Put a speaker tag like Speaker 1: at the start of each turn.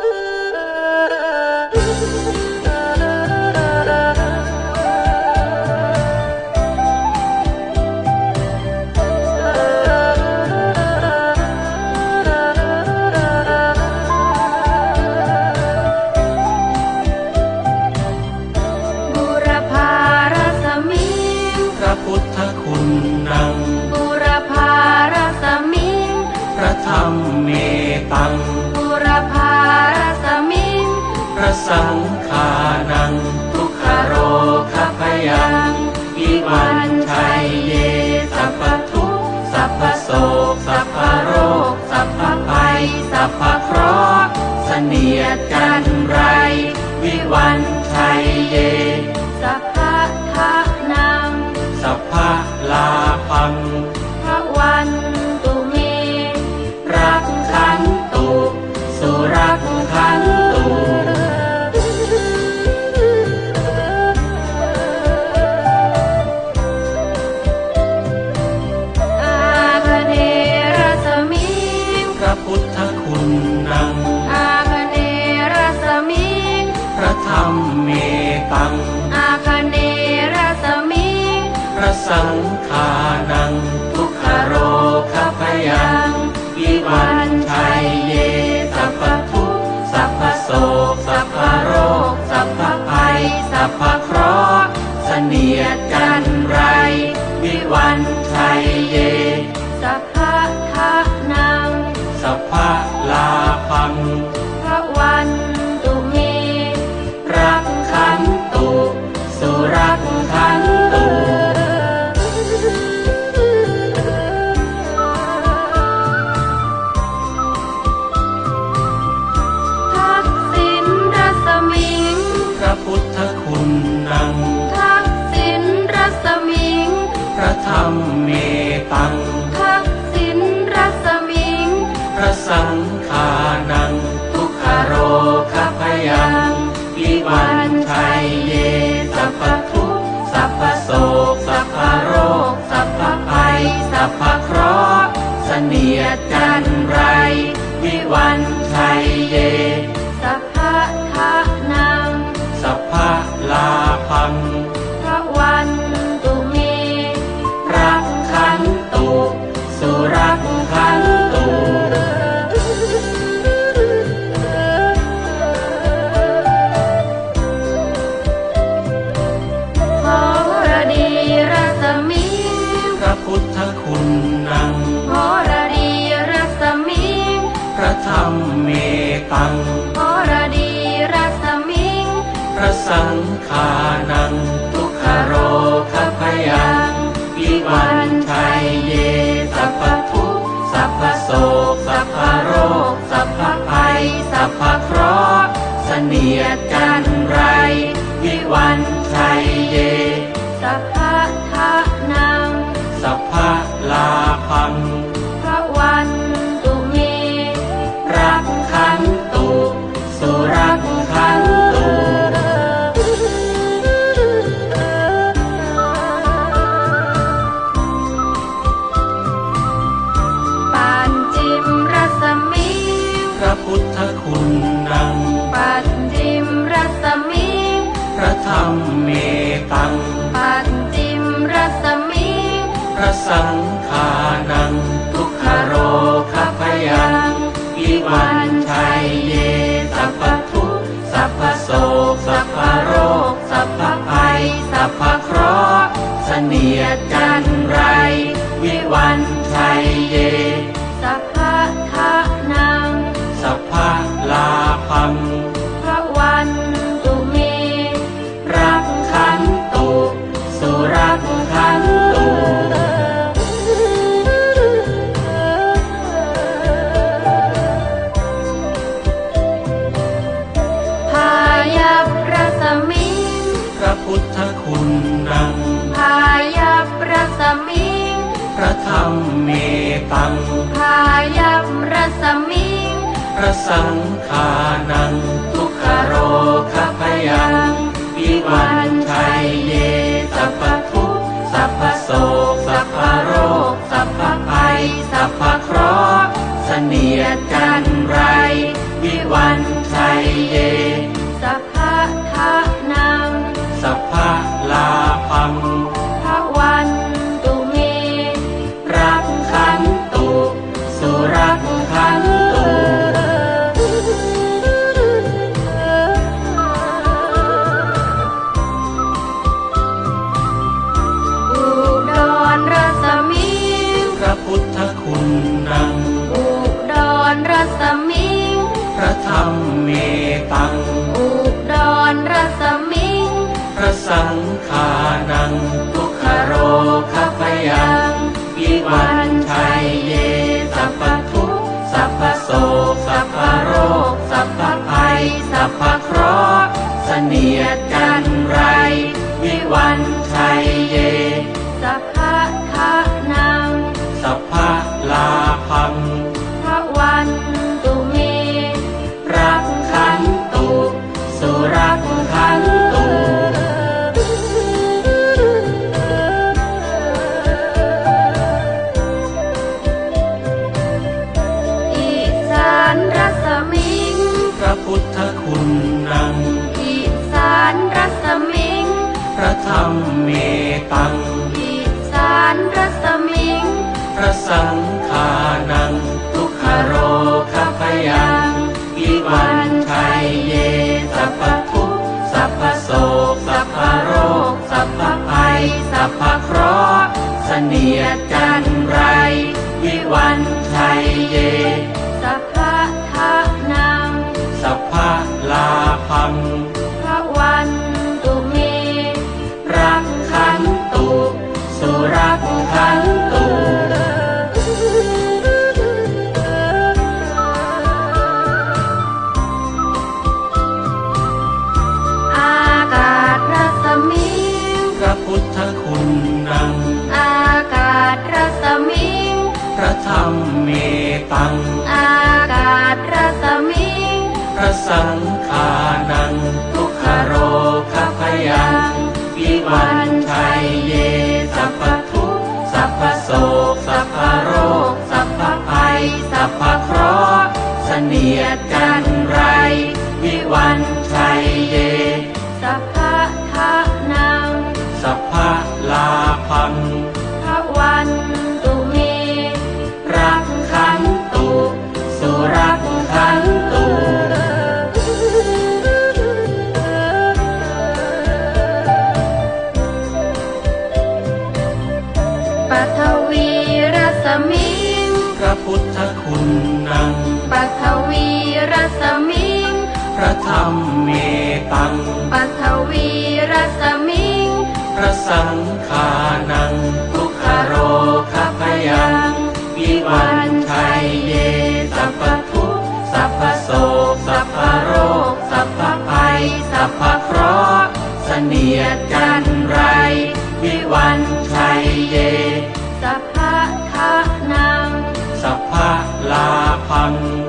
Speaker 1: Thank you. จันไร วิวันชัยเย
Speaker 2: สัพพะทะนัง
Speaker 1: สัพพะลาพัง สังฆานัง ทุกขโรคพยังวิวันชัยเยสัพพทุกสัพพโศกสัพพโรคสัพพภัยสัพพเคราะห์เสนียดจันไร วิวันชัยเย
Speaker 2: สัพพะทะนัง
Speaker 1: สัพพะลาพัง
Speaker 2: วัน
Speaker 1: ชัยเย สัพพทุกสัพพโศก สัพพโรค สัพพภัย สัพพเคราะห์เสนียจันไร วิวันชัยเย
Speaker 2: สัพพะทะนัง
Speaker 1: สัพพะลาพัง
Speaker 2: เนี
Speaker 1: ยดจันไรวิวันชัยเย
Speaker 2: สัพพะทะนัง
Speaker 1: สัพพะลาพัง
Speaker 2: ม
Speaker 1: เมตัง
Speaker 2: ปานจิมรัศมิง
Speaker 1: พระสังฆานัง รัน
Speaker 2: ตุพายัพรัศมิง
Speaker 1: พระพุทธคุณนัง
Speaker 2: พายัพรัศมิง
Speaker 1: พระธรรมเมตัง
Speaker 2: พายัพรัศมิง
Speaker 1: พระสังฆานัง ทุกขโรคพยังวิวันชัยเยสัพพทุกข์สัพพ โศกสัพพโรคสัพพ รร
Speaker 2: สมิง
Speaker 1: พระธ
Speaker 2: รรม
Speaker 1: เมตัง
Speaker 2: อุดรรสมิง
Speaker 1: พระสังฆานัง ทุกขโรคพยังวิวันชัยเย สัพพทุกข์สัพพโศกสัพพโรค สัพพภัย สัพพเคราะห์เสนียดา
Speaker 2: น
Speaker 1: รัส
Speaker 2: มิง
Speaker 1: พระธ
Speaker 2: ร
Speaker 1: รมเมตัง
Speaker 2: อิสานรัสมิง
Speaker 1: พระสังฆานัง ทุกขโรคพยังวิวันชัยเยสัพพทุกข์สัพพโศกสัพพโรคสัพพภัยสัพพเคราะห์เสนียด นั
Speaker 2: ง อากาศรัสมิง
Speaker 1: พระธ
Speaker 2: ร
Speaker 1: รมเมตัง
Speaker 2: อากาศรัสมิง
Speaker 1: พระสังฆานัง ทุกขโรคพยังวิวันชัยเย สัพพทุกข์สัพพโศก สัพพโรค สัพพภัย สัพพเคราะห์เสนียด ธคุณนัง
Speaker 2: ปัทวีรัสมิง
Speaker 1: พระธรรมเมตัง
Speaker 2: ปัทวีรัสมิง
Speaker 1: พระสังฆานัง ทุกขโรคพยังวิวันชัยเย สัพพทุกข์สัพพโศกสัพพโรค สัพพภัย สัพพเคราะห์เสนียดจันไร one.